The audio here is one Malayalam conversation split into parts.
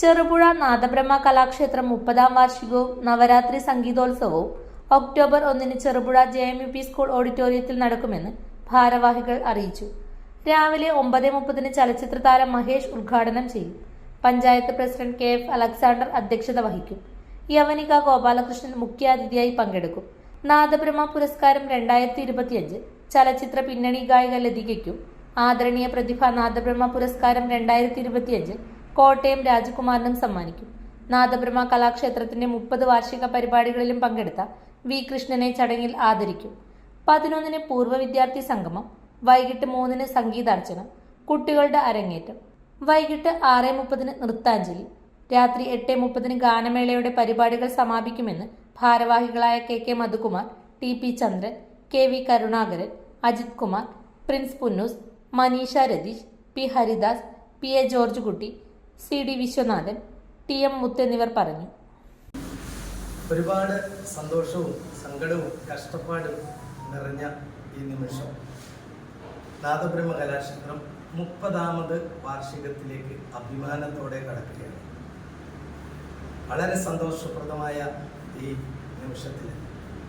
ചെറുപുഴ നാദബ്രഹ്മ കലാക്ഷേത്രം മുപ്പതാം വാർഷികവും നവരാത്രി സംഗീതോത്സവവും ഒക്ടോബർ ഒന്നിന് Cherupuzha J M U P school ഓഡിറ്റോറിയത്തിൽ നടക്കുമെന്ന് ഭാരവാഹികൾ അറിയിച്ചു. രാവിലെ ഒമ്പത് മുപ്പതിന് ചലച്ചിത്ര താരം മഹേഷ് ഉദ്ഘാടനം ചെയ്യും. Panchayat president K F Alexander അധ്യക്ഷത വഹിക്കും. യവനിക ഗോപാലകൃഷ്ണൻ മുഖ്യാതിഥിയായി പങ്കെടുക്കും. നാദബ്രഹ്മ പുരസ്കാരം രണ്ടായിരത്തി ഇരുപത്തിയഞ്ച് ചലച്ചിത്ര പിന്നണി ഗായിക ലതികയ്ക്കും ആദരണീയ പ്രതിഭ നാദബ്രഹ്മ പുരസ്കാരം രണ്ടായിരത്തി ഇരുപത്തിയഞ്ച് കോട്ടയം രാജകുമാറിനും സമ്മാനിക്കും. നാദബ്രഹ്മ കലാക്ഷേത്രത്തിന്റെ മുപ്പത് വാർഷിക പരിപാടികളിലും പങ്കെടുത്ത വി. കൃഷ്ണനെ ചടങ്ങിൽ ആദരിക്കും. പതിനൊന്നിന് പൂർവ വിദ്യാർത്ഥി സംഗമം വൈകിട്ട് മൂന്നിന് സംഗീതാർച്ചന കുട്ടികളുടെ അരങ്ങേറ്റം വൈകിട്ട് ആറ് മുപ്പതിന് നൃത്താഞ്ജലി രാത്രി എട്ട് മുപ്പതിന് ഗാനമേളയുടെ പരിപാടികൾ സമാപിക്കുമെന്ന് ഭാരവാഹികളായ K. K. Madhukumar T. P. Chandran K. V. Karunakaran Ajith Kumar Prince Punnoose Maneesha Ratheesh P. Haridas P. A. George Kutty C D Viswanathan T M Muthu എന്നിവർ പറഞ്ഞു. ഒരുപാട് സന്തോഷവും സങ്കടവും കഷ്ടപ്പാടും നിറഞ്ഞ ഈ നിമിഷം. നാദബ്രഹ്മ കലാക്ഷേത്രം മുപ്പതാമത് വാർഷികത്തിലേക്ക് അഭിമാനത്തോടെ കടക്കുകയാണ്. വളരെ സന്തോഷപ്രദമായ ഈ നിമിഷത്തിൽ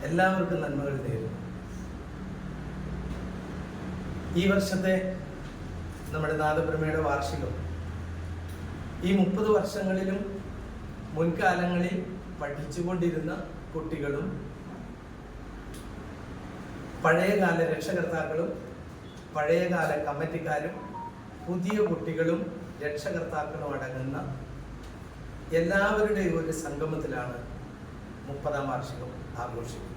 എല്ലാവർക്കും നന്മകൾ നേരുന്നു. ഈ വർഷത്തെ നമ്മുടെ നാദബ്രഹ്മയുടെ വാർഷികം ഈ മുപ്പത് വർഷങ്ങളിലും മുൻകാലങ്ങളിൽ പഠിച്ചുകൊണ്ടിരുന്ന കുട്ടികളും പഴയകാല രക്ഷകർത്താക്കളും പഴയകാല കമ്മിറ്റിക്കാരും പുതിയ കുട്ടികളും രക്ഷകർത്താക്കളും അടങ്ങുന്ന എല്ലാവരുടെയും ഒരു സംഗമത്തിലാണ് മുപ്പതാം വാർഷികം ആഘോഷിക്കുന്നത്.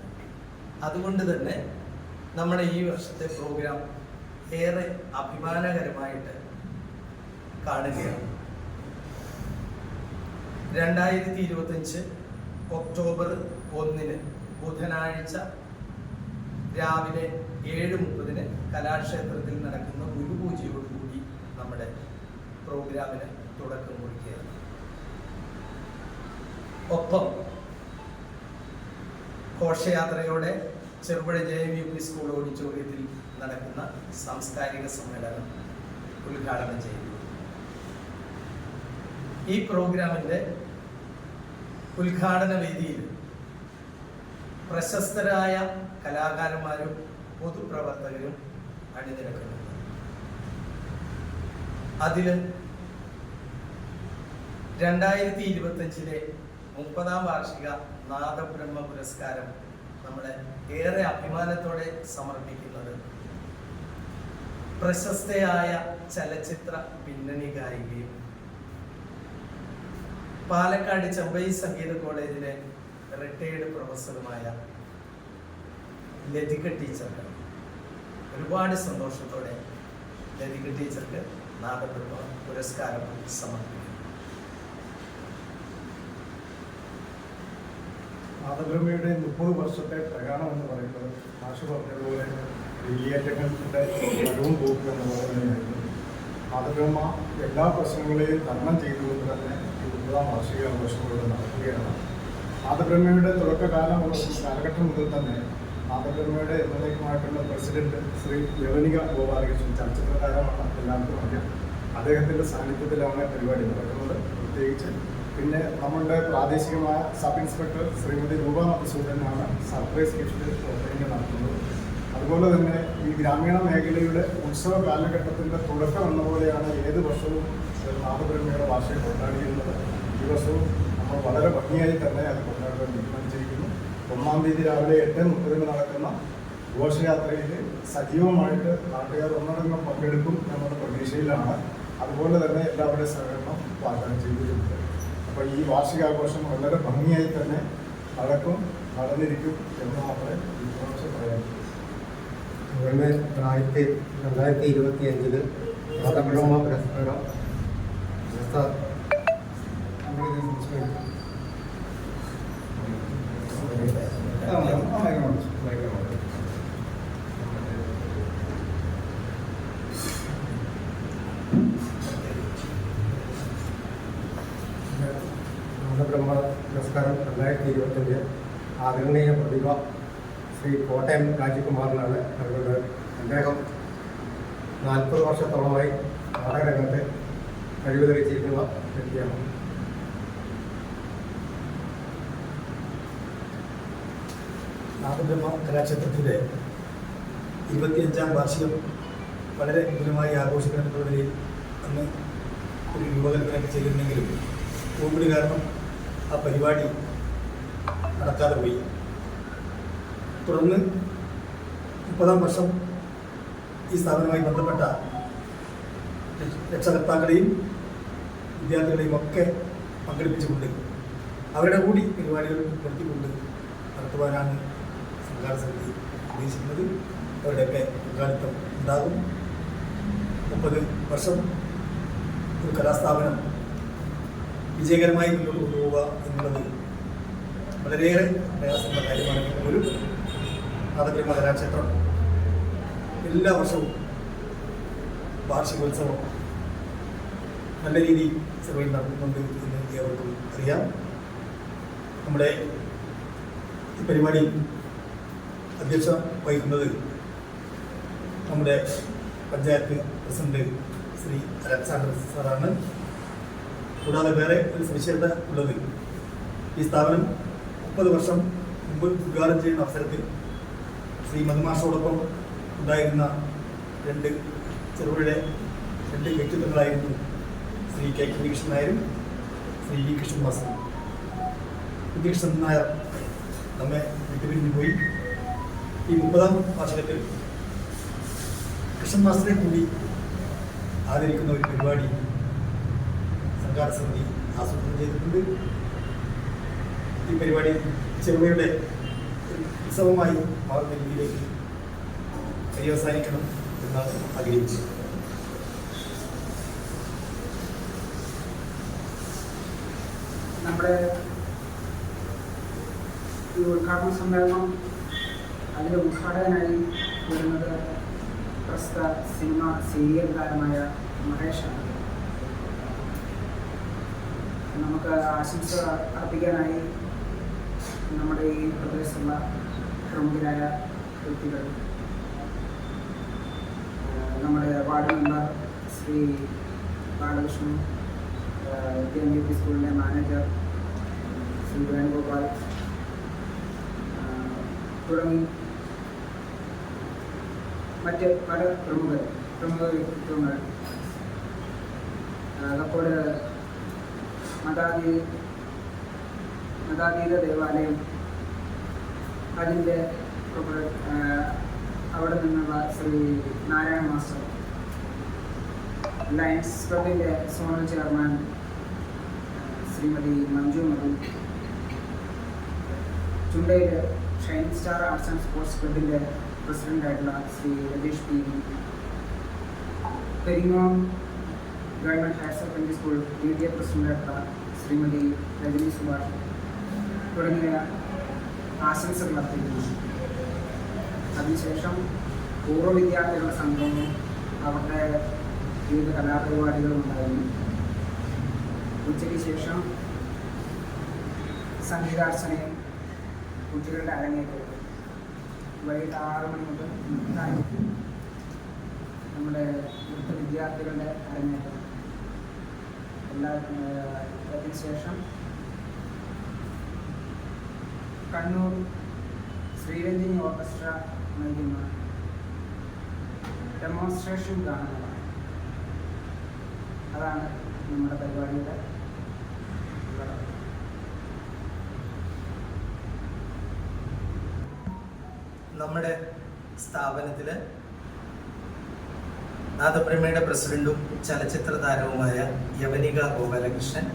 അതുകൊണ്ട് തന്നെ നമ്മുടെ ഈ വർഷത്തെ പ്രോഗ്രാം ഏറെ അഭിമാനകരമായിട്ട് കാണുകയാണ്. രണ്ടായിരത്തി ഇരുപത്തഞ്ച് ഒക്ടോബർ ഒന്നിന് ബുധനാഴ്ച രാവിലെ ഏഴ് മുപ്പതിന് കലാക്ഷേത്രത്തിൽ നടക്കുന്ന ഗുരുപൂജയോടുകൂടി നമ്മുടെ പ്രോഗ്രാമിന് തുടക്കം കുറിക്കുകയാണ്. ഒപ്പം ഘോഷയാത്രയോടെ Cherupuzha J M U P school ഓഡിറ്റോറിയത്തിൽ നടക്കുന്ന സാംസ്കാരിക സമ്മേളനം ഉദ്ഘാടനം ചെയ്യുന്നു. ഈ പ്രോഗ്രാമിന്റെ ഉദ്ഘാടന വേദിയിൽ പ്രശസ്തരായ കലാകാരന്മാരും പൊതുപ്രവർത്തകരും അണിനിരക്കുന്നു. അതിൽ രണ്ടായിരത്തി ഇരുപത്തഞ്ചിലെ മുപ്പതാം വാർഷിക നാദബ്രഹ്മ പുരസ്കാരം നമ്മളെ ഏറെ അഭിമാനത്തോടെ സമർപ്പിക്കുന്നത് പ്രശസ്തയായ ചലച്ചിത്ര പിന്നണി ഗായികയും പാലക്കാട് ചെമ്പൈ സംഗീത കോളേജിലെ റിട്ടയേർഡ് പ്രൊഫസറുമായ ലതിക ടീച്ചർക്ക് ഒരുപാട് സന്തോഷത്തോടെ ലതിക ടീച്ചർക്ക് നാദബ്രഹ്മ പുരസ്കാരം സമർപ്പിക്കുന്നു. മാതൃഭൂമിയുടെ മുപ്പത് വർഷത്തെ പ്രകടനം എന്ന് പറയുന്നത് മാഷ് പറഞ്ഞതുപോലെ വെള്ളിയേറ്റങ്ങളുടെ വരവും പോക്കും എന്ന് പറയുന്നതായിരുന്നു മാതൃഭൂമ എല്ലാ പ്രശ്നങ്ങളെയും തരണം ചെയ്തുകൊണ്ട് തന്നെ ഈ വാർഷിക ആഘോഷങ്ങളിലൂടെ നടക്കുകയാണ്. ആദബ്രഹ്മയുടെ തുടക്കകാലം കാലഘട്ടം മുതൽ തന്നെ ആദബ്രഹ്മയുടെ എന്നേക്കുമായിട്ടുള്ള പ്രസിഡന്റ് ശ്രീ യവനിക ഗോപാലകൃഷ്ണൻ ചലച്ചിത്ര താരമാണ് എല്ലാവർക്കും അറിയാം. അദ്ദേഹത്തിന്റെ സാന്നിധ്യത്തിലാണ് പരിപാടി നടക്കുന്നത് പ്രത്യേകിച്ച്. പിന്നെ നമ്മളുടെ പ്രാദേശികമായ സബ് ഇൻസ്പെക്ടർ ശ്രീമതി രൂപ മധുസൂദനാണ് സർപ്രൈസ് ഗിഫ്റ്റ് ഓപ്പണിംഗ് നടത്തുന്നത്. അതുപോലെ തന്നെ ഈ ഗ്രാമീണ മേഖലയുടെ ഉത്സവ കാലഘട്ടത്തിന്റെ തുടക്കം എന്ന പോലെയാണ് ഏത് വർഷവും നാദബ്രഹ്മയുടെ ഭാഷയെ കൊണ്ടാടിയിരുന്നത്. ഈ വർഷവും നമ്മൾ വളരെ ഭംഗിയായി തന്നെ അത് കൊണ്ടാടാൻ തീരുമാനിച്ചിരിക്കുന്നു. ഒന്നാം തീയതി രാവിലെ എട്ട് മുപ്പതിന് നടക്കുന്ന ഘോഷയാത്രയിൽ സജീവമായിട്ട് നാട്ടുകാർ ഒന്നടങ്കം പങ്കെടുക്കും എന്നുള്ള പ്രതീക്ഷയിലാണ്. അതുപോലെ തന്നെ എല്ലാവരുടെയും സഹകരണം വാഗ്ദാനം ചെയ്തിട്ടുണ്ട്. അപ്പോൾ ഈ വാർഷികാഘോഷം വളരെ ഭംഗിയായി തന്നെ നടക്കും നടന്നിരിക്കും എന്ന് മാത്രമേ ഈ പ്രാവശ്യം പറയാൻ പറ്റൂ. അതുപോലെ ആയിരത്തി രണ്ടായിരത്തി ഇരുപത്തി അഞ്ചിൽ പുരസ്കാരം രണ്ടായിരത്തി ഇരുപത്തഞ്ച് ആദരണീയ പ്രതിഭ ശ്രീ കോട്ടയം രാജകുമാറിനാണ് നൽകുന്നത്. അദ്ദേഹം നാൽപ്പത് വർഷത്തോളമായി നാടകരംഗത്ത് കഴിവ് തെളിച്ചിരിക്കുന്ന വ്യക്തിയാണ്. നാദബ്രഹ്മ കലാക്ഷേത്രത്തിന്റെ ഇരുപത്തിയഞ്ചാം വാർഷികം വളരെ വിപുലമായി ആഘോഷിക്കുന്നതിൽ അന്ന് ഒരു രൂപകൽപ്പന ചെയ്തിരുന്നെങ്കിലും കോവിഡ് കാരണം ആ പരിപാടി നടക്കാതെ പോയി. തുടർന്ന് മുപ്പതാം വർഷം ഈ സ്ഥാപനവുമായി ബന്ധപ്പെട്ട രക്ഷകർത്താക്കളെയും വിദ്യാർത്ഥികളെയും ഒക്കെ പങ്കെടുപ്പിച്ചുകൊണ്ട് അവരുടെ കൂടി പരിപാടികൾ ഉൾപ്പെടുത്തിക്കൊണ്ട് നടത്തുവാനാണ് സംഘാടന സമിതി ഉദ്ദേശിക്കുന്നത്. അവരുടെയൊക്കെ പങ്കാളിത്തം ഉണ്ടാകും. മുപ്പത് വർഷം ഒരു കലാസ്ഥാപനം വിജയകരമായി മുന്നോട്ട് കൊണ്ടുപോവുക എന്നുള്ളത് വളരെയേറെ പ്രയാസമുള്ള കാര്യമാണെങ്കിൽ പോലും നാദബ്രഹ്മ കലാക്ഷേത്രം എല്ലാ വർഷവും വാർഷികോത്സവം നല്ല രീതിയിൽ ചെറുപടി നടത്തുന്നുണ്ട് എന്ന് ഏവർക്കും അറിയാം. നമ്മുടെ ഈ പരിപാടി അധ്യക്ഷ വഹിക്കുന്നത് നമ്മുടെ പഞ്ചായത്ത് പ്രസിഡന്റ് ശ്രീ അലക്സാണ്ടർ സാറാണ്. കൂടാതെ വേറെ ഒരു സവിശേഷത ഉള്ളത്. ഈ സ്ഥാപനം മുപ്പത് വർഷം മുമ്പ് ഉദ്ഘാടനം ചെയ്യുന്ന അവസരത്തിൽ ശ്രീ മധുമാഷോടൊപ്പം ഉണ്ടായിരുന്ന രണ്ട് ചെറുപുഴയുടെ രണ്ട് വ്യക്തിത്വങ്ങളായിരുന്നു ശ്രീ കെ കൃഷ്ണൻ നായരും ശ്രീ വി കൃഷ്ണൻ മാസ്റ്ററും കുഞ്ഞികൃഷ്ണൻ നായർ നമ്മെ വിട്ടുപിരിഞ്ഞു പോയി. ഈ മുപ്പതാം വാർഷികത്തിൽ കൃഷ്ണൻ മാസ്റ്ററെ കൂടി ആദരിക്കുന്ന ഒരു പരിപാടി സംഘാടന സമിതി ആസൂത്രണം ചെയ്തിട്ടുണ്ട്. പരിപാടി ചെറുപയുടെ ഒരു ഉത്സവമായി മാറുന്ന രീതിയിലേക്ക് പര്യവസാനിക്കണം എന്നാണ് ആഗ്രഹിച്ചത്. നമ്മുടെ ഈ ഉദ്ഘാടന സമ്മേളനം അതിന്റെ ഉദ്ഘാടകനായി വരുന്നത് പ്രസ്ത സിനിമ സീരിയൽ താരമായ മഹേഷാണ് നമുക്ക് ആശംസ അർപ്പിക്കാനായി നമ്മുടെ ഈ പ്രദേശത്തുള്ള പ്രമുഖരായ വ്യക്തികൾ ഏഹ് നമ്മുടെ ward member Shri Balakrishnan T M U P സ്കൂളിൻ്റെ മാനേജർ ശ്രീ വേണുഗോപാൽ ഏഹ് തുടങ്ങി മറ്റ് പല പ്രമുഖർ പ്രമുഖ വ്യക്തിത്വങ്ങൾ കപ്പോട് മതാതീ മതാതീത ദേവാലയം. അതിന്റെ അവിടെ നിന്നുള്ള ശ്രീ നാരായണ മാസ്റ്റർ. ലയൺസ് ക്ലബിന്റെ zonal chairman Shrimati Manju Madhu. ചുണ്ടയിൽ shine star arts and sports ക്ലബിന്റെ പ്രസിഡന്റായിട്ടുള്ള Shri Ratheesh P. Peringome government higher secondary school P പ്രസിഡന്റായിട്ടുള്ള Shrimati Rajani Subhash. തുടങ്ങിയ ആശംസകൾ അർപ്പിക്കുന്നു. അതിനുശേഷം പൂർവ വിദ്യാർത്ഥികളുടെ സംഘവും അവരുടെ വിവിധ കലാപരിപാടികളും ഉണ്ടായിരുന്നു. ഉച്ചയ്ക്ക് ശേഷം സംഗീതാർച്ചനയും കുട്ടികളുടെ അരങ്ങേറ്റവും വൈകിട്ട് ആറ് മണി മുതൽ നമ്മുടെ നൃത്ത വിദ്യാർത്ഥികളുടെ അരങ്ങേറ്റം. എല്ലാ ശേഷം കണ്ണൂർ ശ്രീരഞ്ജിനി ഓർക്കസ്ട്ര നൽകുന്ന ഡെമോൺസ്ട്രേഷൻ ഗാനങ്ങളാണ് അതാണ് നമ്മുടെ പരിപാടിയുടെ. നമ്മുടെ സ്ഥാപനത്തിൽ നാദപ്രമയുടെ പ്രസിഡന്റും ചലച്ചിത്ര താരവുമായ യവനിക ഗോപാലകൃഷ്ണൻ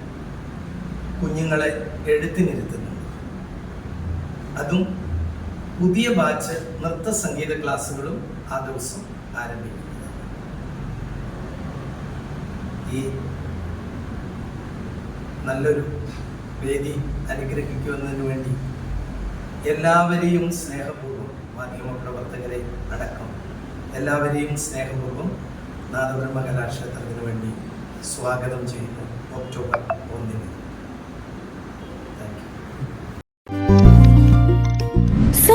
കുഞ്ഞുങ്ങളെ എഴുത്തിനിരുത്തുന്നു അതും പുതിയ ബാച്ച് നൃത്ത സംഗീത ക്ലാസ്സുകളും ആ ദിവസം ആരംഭിക്കുന്നു ഈ നല്ലൊരു വേദി അനുഗ്രഹിക്കുന്നതിന് വേണ്ടി എല്ലാവരെയും സ്നേഹപൂർവം മാധ്യമ പ്രവർത്തകരെ അടക്കം എല്ലാവരെയും സ്നേഹപൂർവം നാദബ്രഹ്മ കലാക്ഷേത്രത്തിന് വേണ്ടി സ്വാഗതം ചെയ്യുന്നു. ഒക്ടോബർ ഒന്നിന്.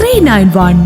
three nine one